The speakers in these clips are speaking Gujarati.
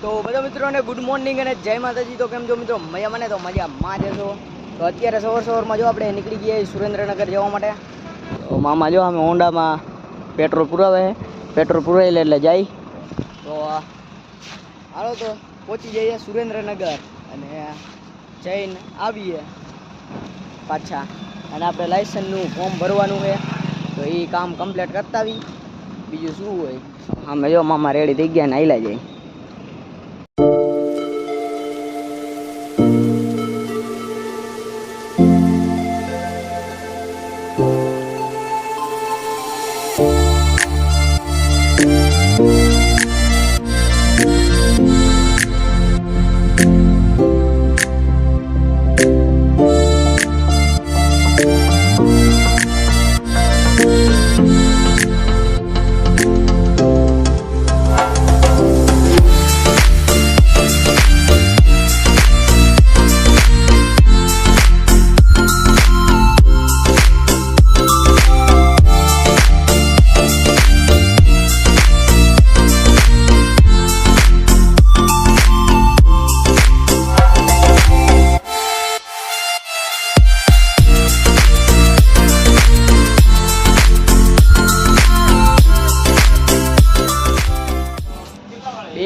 તો બધા મિત્રોને ગુડ મોર્નિંગ અને જય માતાજી. તો કેમ છો મિત્રો? મજા મને તો મજામાં જ છો તો અત્યારે સવાર સવારમાં જો આપણે નીકળી ગયા સુરેન્દ્રનગર જવા માટે. તો મામા જો અમે હોન્ડામાં પેટ્રોલ પુરાવે પેટ્રોલ પુરાવી લે એટલે જાય. તો હાલો તો પહોંચી જઈએ સુરેન્દ્રનગર અને જઈને આવીએ પાછા. અને આપણે લાઇસન્સનું ફોર્મ ભરવાનું છે. તો એ કામ કમ્પ્લીટ કરતા આવી બીજું શું હોય? અમે જો મામા રેડી થઈ ગયા ને જાય.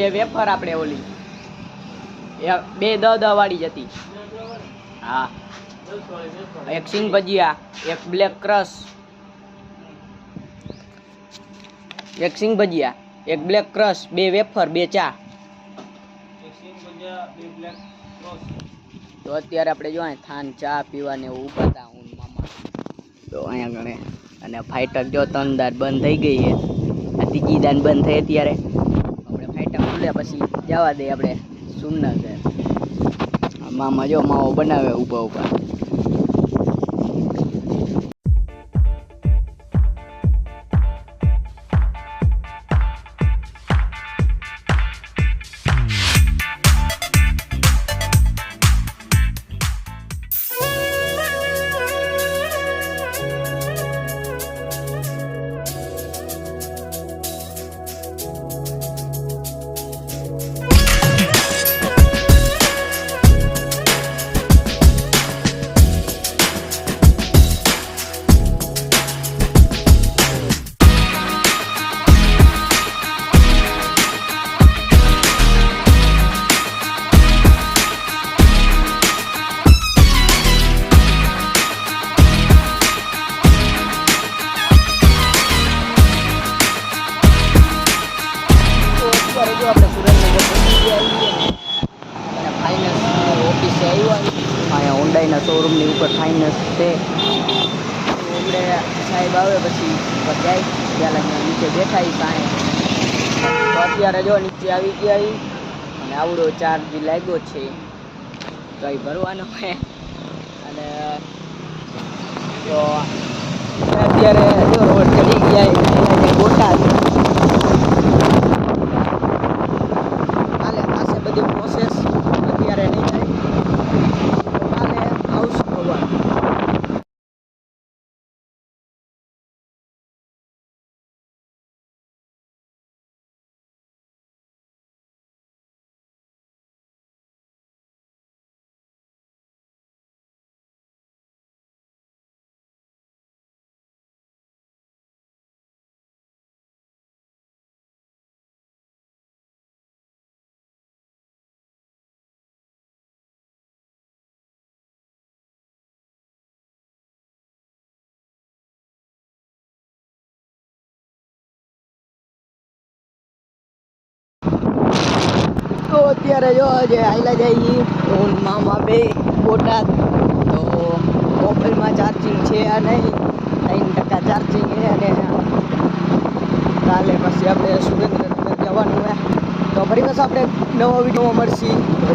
બે વેફર આપણે ઓલી. એ બે દ દ વાળી જ હતી. હા. એક સિંગ ભજીયા, એક બ્લેક ક્રશ. એક સિંગ ભજીયા, એક બ્લેક ક્રશ, બે વેફર, બે ચા. તો અત્યારે આપણે જો થાન ચા પીવાને એવું ઊભા હું મામા. તો અહીંયા ગણે અને ફાઈટક જો ત્રણ દાંત બંધ થઈ ગઈ છે. ત્રીજી દાન બંધ થઈ અત્યારે. ફાઈટક પછી જવા દઈએ આપણે સુમનગર. આ મામા જો માવો બનાવે ઊભા ઊભા. અત્યારે જો આપણે સુરેન્દ્રનગર પહોંચી ગયા અને ફાઇનાન્સની ઓફિસે આવ્યા અહીંયા હોન્ડાઈના શોરૂમની ઉપર ફાઇનાન્સ છે. એમણે સાહેબ આવે, પછી જાય. ત્યાં લગી નીચે બેઠા ઈ સાંજે તો અત્યારે જો નીચે આવી ગયા અને આવડો ચાર્જ લાગ્યો છે. એ ભરવાનો છે અને તો અત્યારે જો રોડ ચડી ગયા બોટાદ અત્યારે જો જે આયલા જાય હું મામા બે બોટાદ તો મોબાઈલમાં ચાર્જિંગ છે આ નહીં. ત્રણ ટકા ચાર્જિંગ છે અને કાલે પછી આપણે સુરેન્દ્રનગર જવાનું હોય તો ફરી પાછું આપણે નવા વિડીયોમાં મળશી. તો